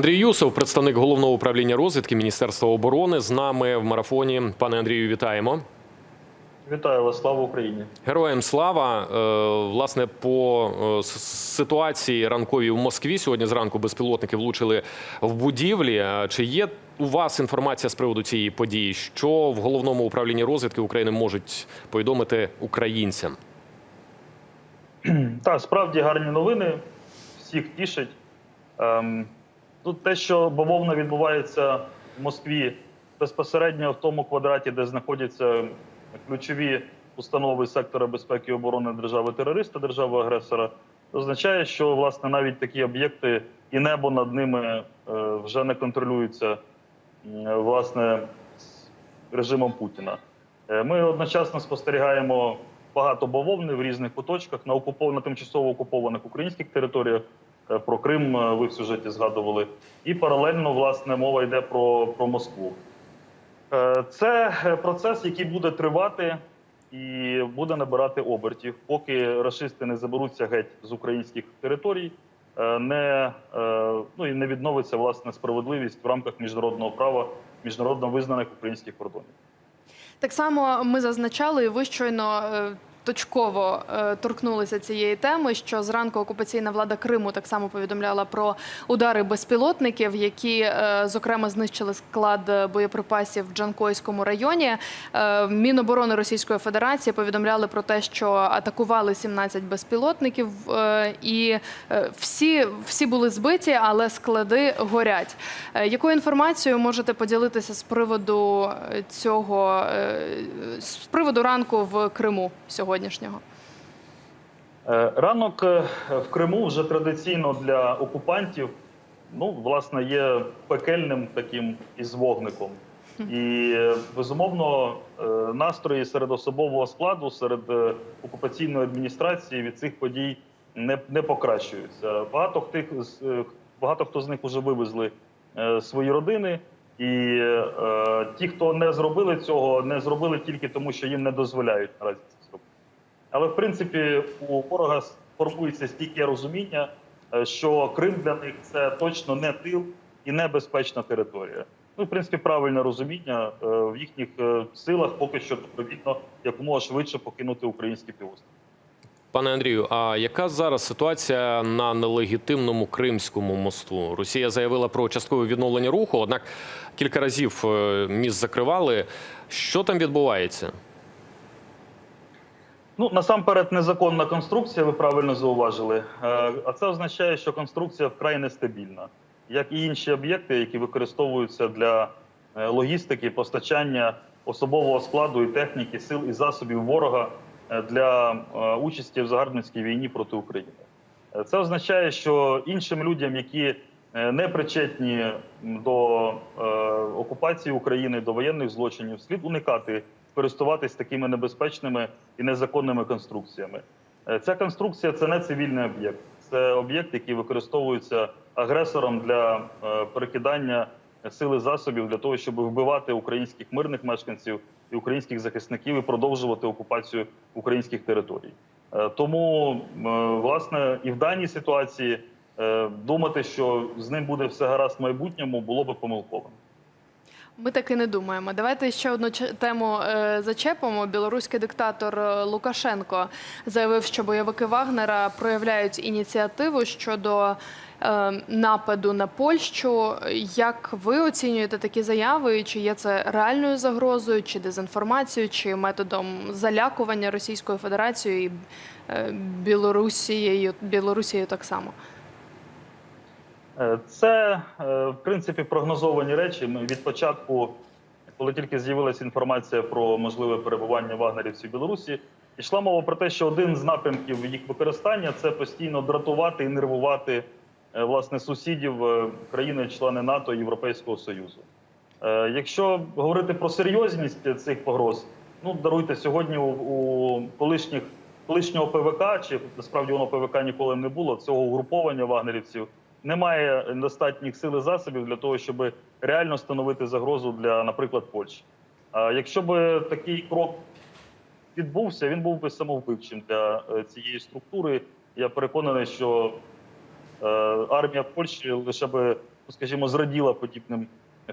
Андрій Юсов, представник головного управління розвідки Міністерства оборони, з нами в марафоні. Пане Андрію, вітаємо. Вітаю вас, слава Україні. Героям слава. Е, Власне, по е, ситуації ранковій в Москві сьогодні зранку безпілотники влучили в будівлі. Е, Чи є у вас інформація з приводу цієї події? Що в головному управлінні розвідки України можуть повідомити українцям? Так, справді гарні новини, всіх тішить. Тут те, що бавовна відбувається в Москві безпосередньо в тому квадраті, де знаходяться ключові установи сектора безпеки і оборони держави-терориста, держави-агресора, означає, що власне навіть такі об'єкти і небо над ними е, вже не контролюються власне режимом Путіна. Е, Ми одночасно спостерігаємо багато бавовни в різних куточках на окупов... тимчасово окупованих українських територіях. Е, Про Крим е, ви в сюжеті згадували, і паралельно власне мова йде про, про Москву. Е, Це процес, який буде тривати і буде набирати обертів, поки рашисти не заберуться геть з українських територій, не, ну, і не відновиться власне справедливість в рамках міжнародного права, міжнародно визнаних українських кордонів. Так само ми зазначали, і ви щойно точково е, торкнулися цієї теми, що зранку окупаційна влада Криму так само повідомляла про удари безпілотників, які е, зокрема знищили склад е, боєприпасів в Джанкойському районі. Міноборони Російської Федерації повідомляли про те, що атакували 17 безпілотників, і всі, всі були збиті, але склади горять. Якою інформацією можете поділитися з приводу цього з приводу ранку в Криму сьогоднішнього? Е, Ранок е, в Криму вже традиційно для окупантів, ну, власне, є пекельним таким із вогником. І е, безумовно настрої серед особового складу, серед окупаційної адміністрації від цих подій не, не покращуються. Багато е, багато хто з них вже вивезли свої родини, і е, ті, хто не зробили цього, не зробили тільки тому, що їм не дозволяють наразі це зробити. Але в принципі у ворога формується стійке розуміння, е, що Крим для них це точно не тил і не безпечна територія. Ну, в принципі, правильне розуміння е, в їхніх е, силах поки що добровільно якомога швидше покинути український півострів. Пане Андрію, а яка зараз ситуація на нелегітимному Кримському мосту? Росія заявила про часткове відновлення руху, однак кілька разів е, міст закривали. Що там відбувається? Ну насамперед, незаконна конструкція, ви правильно зауважили. Е, А це означає, що конструкція вкрай нестабільна, як і інші об'єкти, які використовуються для е, логістики, постачання особового складу і техніки, сил і засобів ворога для е, участі в загарбницькій війні проти України. Е, Це означає, що іншим людям, які е, не причетні до окупації України, до воєнних злочинів, слід уникати користуватись такими небезпечними і незаконними конструкціями. Ця конструкція це не цивільний об'єкт, це об'єкт, який використовується агресором для е, перекидання сили засобів для того, щоб вбивати українських мирних мешканців і українських захисників і продовжувати окупацію українських територій. Е, Тому, е, власне, і в даній ситуації е, думати, що з ним буде все гаразд в майбутньому, було би помилковим. Ми так і не думаємо. Давайте ще одну тему е, зачепимо. Білоруський диктатор е, Лукашенко заявив, що бойовики Вагнера проявляють ініціативу щодо е, нападу на Польщу. Як ви оцінюєте такі заяви? Чи є це реальною загрозою, чи дезінформацією, чи методом залякування Російською Федерацією і Білорусією, Білорусією так само? Е, Це е, в принципі прогнозовані речі. Ми від початку, коли тільки з'явилася інформація про можливе перебування вагнерівців в Білорусі, йшла мова про те, що один з напрямків їх використання це постійно дратувати і нервувати е, власне сусідів країни-члени НАТО і Європейського Союзу. Якщо говорити про серйозність цих погроз, ну даруйте сьогодні у колишніх колишнього ПВК, чи насправді воно ПВК ніколи не було цього угруповання вагнерівців. Немає достатніх сил і засобів для того, щоб реально становити загрозу для, наприклад, Польщі. А якщо б такий крок відбувся, він був би самовбивчим для е, цієї структури. Я переконаний, що е, армія Польщі лише би скажімо, зраділа подібним,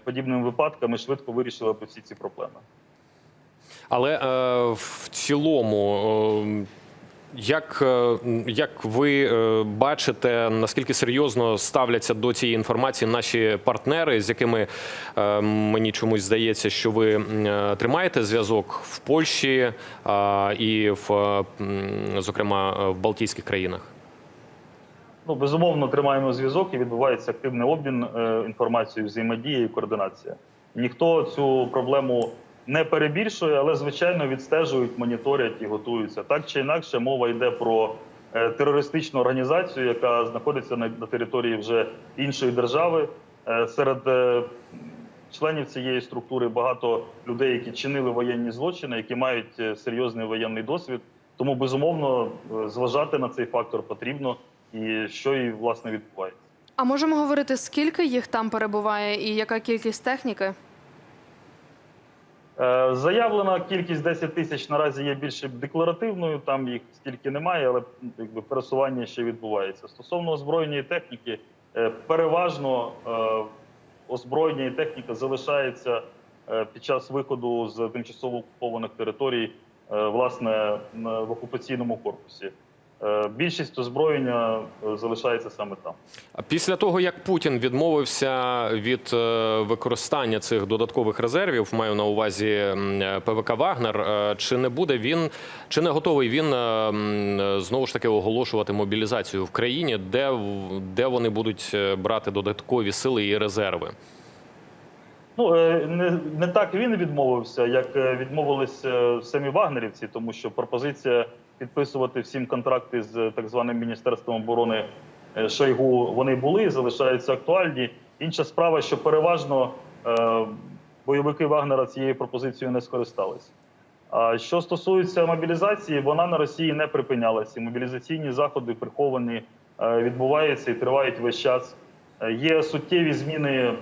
подібним випадкам і швидко вирішила б всі ці проблеми. Але е, в цілому, е, як, е, як ви е, бачите, наскільки серйозно ставляться до цієї інформації наші партнери, з якими е, мені чомусь здається, що ви тримаєте зв'язок в Польщі і в, зокрема, в Балтійських країнах? Ну, безумовно, тримаємо зв'язок і відбувається активний обмін інформацією, взаємодія і координація. Ніхто цю проблему не перебільшує, але звичайно відстежують, моніторять і готуються. Так чи інакше, мова йде про е, терористичну організацію, яка знаходиться на, території вже іншої держави. Е, Серед е, членів цієї структури багато людей, які чинили воєнні злочини, які мають серйозний воєнний досвід. Тому безумовно зважати на цей фактор потрібно і що і власне відбувається. А можемо говорити, скільки їх там перебуває і яка кількість техніки? Е, Заявлена кількість 10 тисяч наразі є більше декларативною. Там їх стільки немає, але ну, якби пересування ще відбувається. Стосовно озброєння і техніки, е, переважно е, озброєння і техніка залишається під час виходу з тимчасово окупованих територій, власне, в окупаційному корпусі. Е, Більшість озброєння е, залишається саме там. А Після того, як Путін відмовився від е, використання цих додаткових резервів, маю на увазі ПВК Вагнер, чи не буде він, чи не готовий він знову ж таки оголошувати мобілізацію в країні, де, де вони будуть брати додаткові сили і резерви? Ну е, не, не так він відмовився, як е, відмовились е, самі вагнерівці, тому що пропозиція підписувати всім контракти з так званим міністерством оборони Шойгу вони були залишаються актуальні. Інша справа, що переважно бойовики Вагнера цією пропозицією не скористались. А що стосується мобілізації, вона на Росії не припинялася. Мобілізаційні заходи приховані відбуваються і тривають весь час. Є суттєві зміни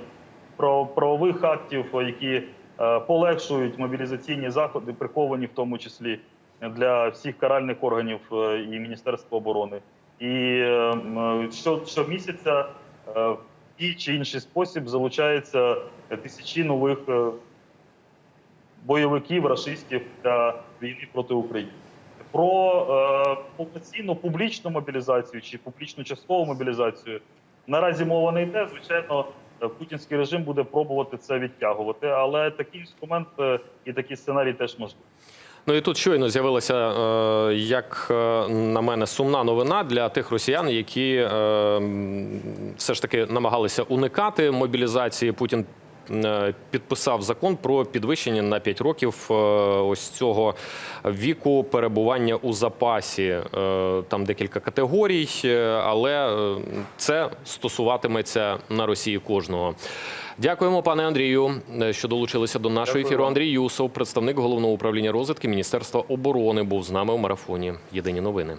про правових актів, які е, полегшують мобілізаційні заходи, приховані в тому числі для всіх каральних органів е, і Міністерства оборони. І е, що, щомісяця в тій чи інший спосіб залучаються тисячі нових бойовиків, рашистів для війни проти України. Про повноцінну публічну мобілізацію чи публічну часткову мобілізацію наразі мова не йде. Звичайно, путінський режим буде пробувати це відтягувати, але такий інструмент е, і такий сценарій теж можливий. Ну і тут щойно з'явилася, е, як е, на мене, сумна новина для тих росіян, які е, все ж таки намагалися уникати мобілізації. Путін е, підписав закон про підвищення на 5 років е, ось цього віку перебування у запасі. Е, Там декілька категорій, е, але е, це стосуватиметься на Росії кожного. Дякуємо, пане Андрію, е, що долучилися до нашого Дякую ефіру. Андрій Юсов, представник головного управління розвідки Міністерства оборони, був з нами у марафоні. Єдині новини.